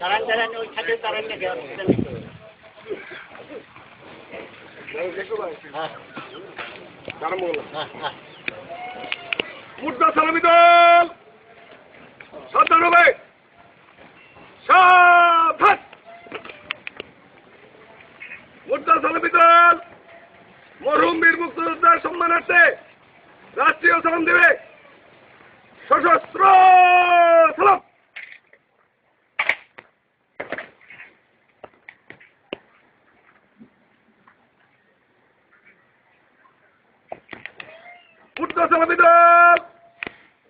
দাঁড়ান দাঁড়ান ওই ছাদে দাঁড়ান না কেউ অসুবিধা নেই তো। হ্যাঁ মুদ্রা সালামি দল সাবধান হবে সাবধান মুদ্রা সালামি দল মরহুম বীর মুক্তিযোদ্ধার সম্মানার্থে রাষ্ট্রীয় সালাম দেবে। সশস্ত্র সালাম উল্টা সালামি দল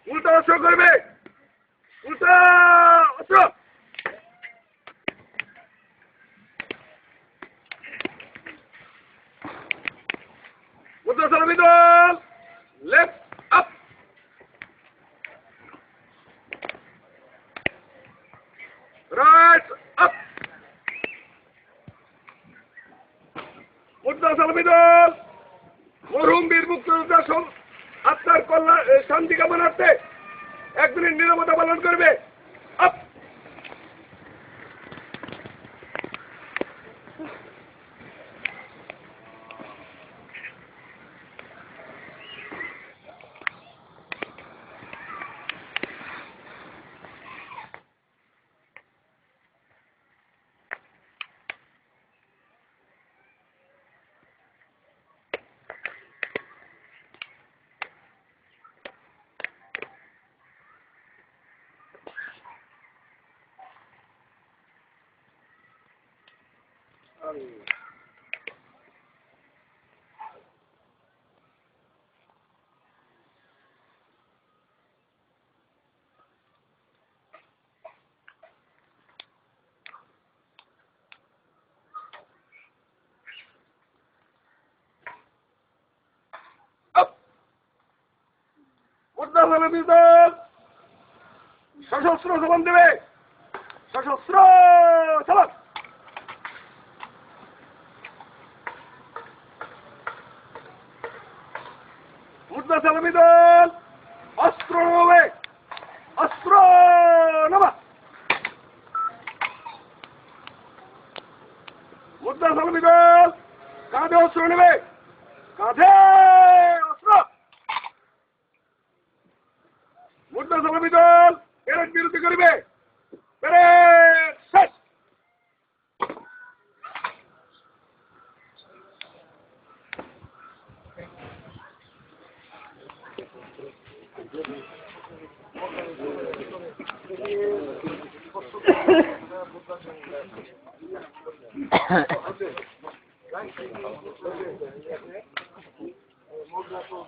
উল্টা অস্ত্র করবে। উল্টা অস্ত্র। উল্টা সালামি দল লেফট আপ রাইট কল্যাণ শান্তি কামনার্থে একদিনের নিরাপত্তা পালন করবে। আপ আপ মুদ্রা সালামি দল সশস্ত্র সালাম দেবে সশস্ত্র সালাম মুদ্রা সালামি দল অস্ত্র নামাবে অস্ত্র নামা মুদ্রা সালামি দল কাঁধে অস্ত্র নেবে কাঁধে অস্ত্র Można to